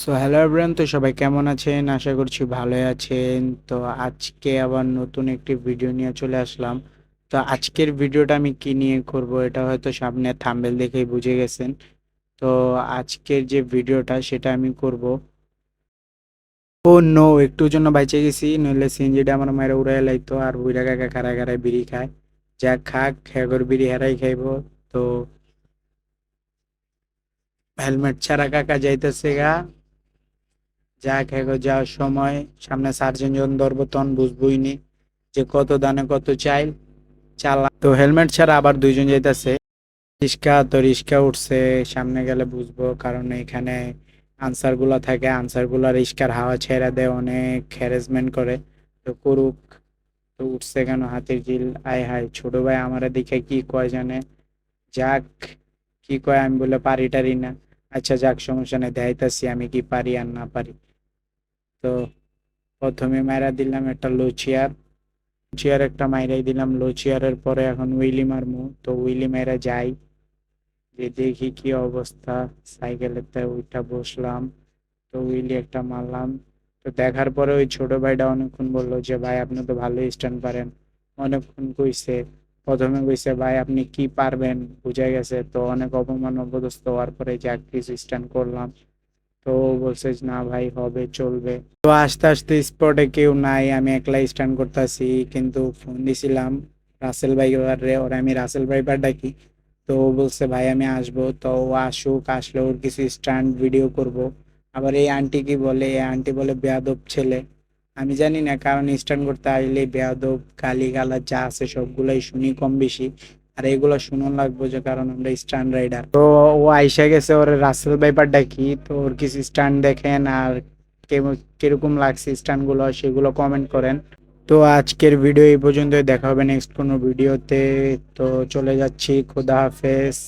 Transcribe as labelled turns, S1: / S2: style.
S1: So hello everyone তো সবাই কেমন আছেন? আশা করছি ভালোই আছেন। তো আজকে আবার নতুন একটি ভিডিও নিয়ে চলে আসলাম। তো আজকের ভিডিওটা আমি কি নিয়ে করব, এটা হয়তো সামনে থাম্বেল দেখেই বুঝে গেছেন। তো আজকের যে ভিডিওটা সেটা আমি করব। ও নো একটু জন্য বাইচে গেছি, নইলে সিনজিটা আমার মায়ের উড়াই লাইতো, আর বুড়া কাকা খাড়ায় খাড়ায় বিড়ি খায়। যা খাক খেগর বিড়ি হেরাই খাইব। তো হেলমেট ছাড়া কাকা যাইতেছে গা। যা খেগো যাওয়ার সময় সামনে সার্জেন জন ধরবো তখন নি যে কত দানে কত চাইল। চালা তো হেলমেট ছাড়া আবার দুইজন যাইতেছে। রিস্কা তো রিস্কা উঠছে, সামনে গেলে বুঝব কারণ এখানে আনসারগুলা থাকে। আনসারগুলা রিস্কার হাওয়া ছেড়ে দেয়, অনেক হ্যারাসমেন্ট করে। তো করুক, তো উঠছে কেন হাতির জিল আয় হায়, ছোট ভাই আমার দিকে কি কয় জানে? যাক, কি কয় আমি বলে পারি টারি না। আচ্ছা যাক, সমস্যা নেই, দেখাইতাছি আমি কি পারি আর না পারি। তো প্রথমে মায়েরা দিলাম একটা লো চেয়ার চেয়ার একটা মাইরাই দিলাম। লো চেয়ারের পরে এখন উইলি মারমু। তো উইলি মাইরা যাই। যে দেখি কি অবস্থা। সাইকেলেতে ওইটা বসলাম। তো উইলি একটা মারলাম। তো দেখার পরে ওই ছোট ভাইটা অনেকক্ষণ বলল যে, ভাই, আপনি তো ভালো স্ট্যান্ড পারেন অনেকক্ষণ কইছে প্রথমে কইছে, ভাই, আপনি কি পারবেন? বুঝা গেছে, তো অনেক অপমান অপদস্থ হওয়ার পরে কিছু স্ট্যান্ড করলাম। তো বলছে, না ভাই, হবে, চলবে। তো আস্তে আস্তে স্পটে কেউ নাই, আমি একলাই স্ট্যান্ড করতেছি, কিন্তু ফোন দিছিলাম রাসেল ভাই রে ওরা আমি রাসেল ভাইবার ডাকি। তো বলছে, ভাই, আমি আসব। তো ও আসুক, আসলে ওর কিছু স্ট্যান্ড ভিডিও করব। আবার এই আন্টি কি বলে, এই আন্টি বলে, বেয়াদব ছেলে। আমি জানি না, কারণ স্ট্যান্ড করতে আসলে বেয়াদব গালি গালা যা আছে সবগুলাই শুনি কম বেশি, আর এগুলো শুনুন লাগবো যে কারণ আমরা স্ট্যান্ড রাইডার তো ও আইসা গেছে ওর রাসেল ভাইপার ডাকি তো ওর কিছু স্ট্যান্ড দেখেন আর কীরকম লাগছে স্ট্যান্ডগুলো সেগুলো কমেন্ট করেন। তো আজকের ভিডিও এই পর্যন্ত দেখা হবে নেক্সট কোনো ভিডিওতে তো চলে যাচ্ছি, খোদা হাফেজ।